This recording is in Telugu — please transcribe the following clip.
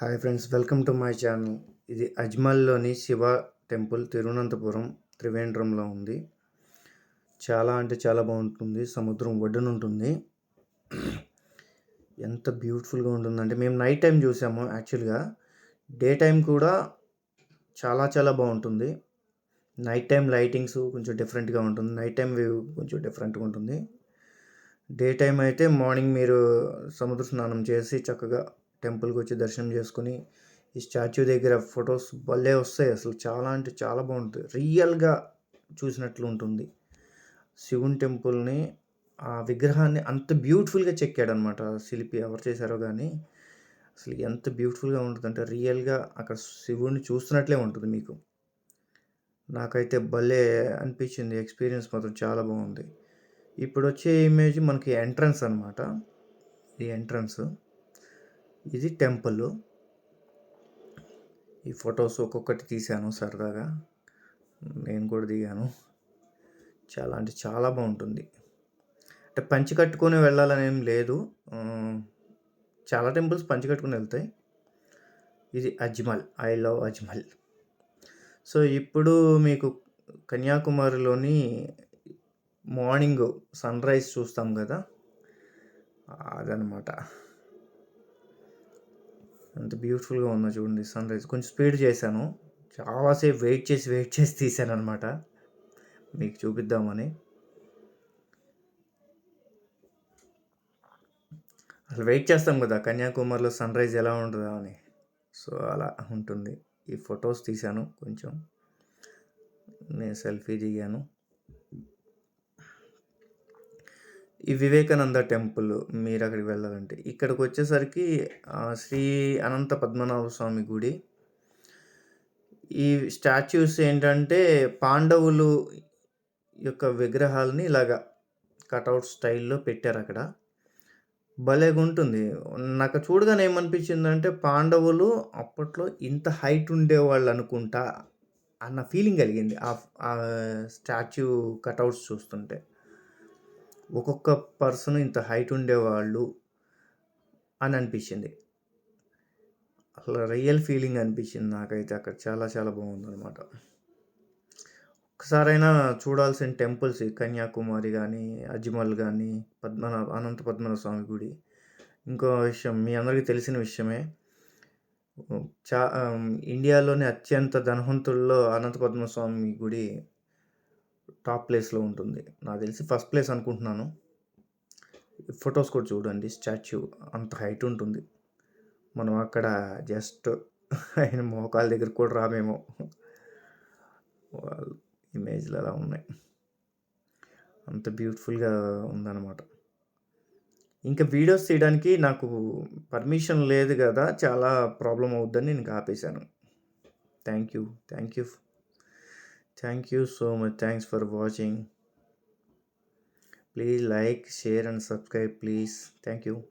Hi friends welcome to my channel. ఇది అజ్మల్లోని శివ టెంపుల్ తిరువనంతపురం త్రివేంద్రంలో ఉంది. చాలా అంటే చాలా బాగుంటుంది. సముద్రం ఒడ్డున ఉంటుంది. ఎంత బ్యూటిఫుల్గా ఉంటుందంటే మేము నైట్ టైం చూసాము యాక్చువల్గా. డే టైం కూడా చాలా చాలా బాగుంటుంది. నైట్ టైం లైటింగ్స్ కొంచెం డిఫరెంట్గా ఉంటుంది. నైట్ టైం వ్యూ కొంచెం డిఫరెంట్గా ఉంటుంది. డే టైం అయితే మార్నింగ్ మీరు సముద్ర స్నానం చేసి చక్కగా టెంపుల్కి వచ్చి దర్శనం చేసుకుని ఈ స్టాచ్యూ దగ్గర ఫొటోస్ భలే వస్తాయి అసలు. చాలా అంటే చాలా బాగుంటుంది. రియల్గా చూసినట్లు ఉంటుంది శివుని టెంపుల్ని ఆ విగ్రహాన్ని అంత బ్యూటిఫుల్గా చెక్కాడనమాట శిల్పి. ఎవరు చేశారో కానీ అసలు ఎంత బ్యూటిఫుల్గా ఉంటుందంటే రియల్గా అక్కడ శివుడిని చూస్తున్నట్లే ఉంటుంది మీకు. నాకైతే భలే అనిపించింది. ఎక్స్పీరియన్స్ మాత్రం చాలా బాగుంది. ఇప్పుడు వచ్చే ఇమేజ్ మనకి ఎంట్రన్స్ అనమాట. ఈ ఎంట్రన్స్. ఇది టెంపుల్. ఈ ఫొటోస్ ఒక్కొక్కటి తీశాను సరదాగా. నేను కూడా దిగాను. చాలా అంటే చాలా బాగుంటుంది. అంటే పంచి కట్టుకొని వెళ్ళాలని ఏం లేదు. చాలా టెంపుల్స్ పంచి కట్టుకుని వెళ్తాయి. ఇది Ajmal. I love Ajmal. So ఇప్పుడు మీకు కన్యాకుమారిలోని మార్నింగ్ సన్ రైజ్ చూస్తాం కదా? అదనమాట ఎంత బ్యూటిఫుల్గా ఉందో చూడండి సన్ రైజ్. కొంచెం స్పీడ్ చేశాను. చాలాసేపు వెయిట్ చేసి వెయిట్ చేసి తీశాను అనమాట మీకు చూపిద్దామని. అసలు వెయిట్ చేస్తాం కదా కన్యాకుమారిలో సన్ రైజ్ ఎలా ఉంటుందా అని. సో అలా ఉంటుంది. ఈ ఫొటోస్ తీశాను కొంచెం. నేను సెల్ఫీ దిగాను. ఈ వివేకానంద టెంపుల్ మీరు అక్కడికి వెళ్ళాలంటే ఇక్కడికి వచ్చేసరికి శ్రీ అనంత పద్మనాభ స్వామి గుడి. ఈ స్టాచ్యూస్ ఏంటంటే పాండవులు యొక్క విగ్రహాలని ఇలాగా కటౌట్ స్టైల్లో పెట్టారు అక్కడ భలేగా ఉంటుంది నాకు చూడగానే ఏమనిపించిందంటే పాండవులు అప్పట్లో ఇంత హైట్ ఉండేవాళ్ళు అనుకుంటా అన్న ఫీలింగ్ కలిగింది ఆ స్టాచ్యూ కటౌట్స్ చూస్తుంటే. ఒక్కొక్క పర్సన్ ఇంత హైట్ ఉండేవాళ్ళు అని అనిపించింది. అసలు రియల్ ఫీలింగ్ అనిపించింది నాకైతే. అక్కడ చాలా చాలా బాగుందనమాట ఒకసారైనా చూడాల్సిన టెంపుల్స్ కన్యాకుమారి కానీ అజ్మల్ కానీ పద్మనాభ అనంత పద్మనాభ స్వామి గుడి. ఇంకో విషయం మీ అందరికీ తెలిసిన విషయమే. చా ఇండియాలోని అత్యంత ధనవంతుల్లో అనంత పద్మనాభ స్వామి గుడి టాప్ ప్లేస్లో ఉంటుంది. నాకు తెలిసి ఫస్ట్ ప్లేస్ అనుకుంటున్నాను. ఫొటోస్ కూడా చూడండి. స్టాచ్యూ అంత హైట్ ఉంటుంది. మనం అక్కడ జస్ట్ ఆయన మోకాల దగ్గర కూడా రామేమో. ఇమేజ్లు అలా ఉన్నాయి. అంత బ్యూటిఫుల్గా ఉందన్నమాట. ఇంకా వీడియోస్ తీయడానికి నాకు పర్మిషన్ లేదు కదా. చాలా ప్రాబ్లం అవుద్దని నేను ఆపేశాను. Thank you. Thank you. Thank you so much. Thanks for watching. Please like, share, and subscribe, please. Thank you.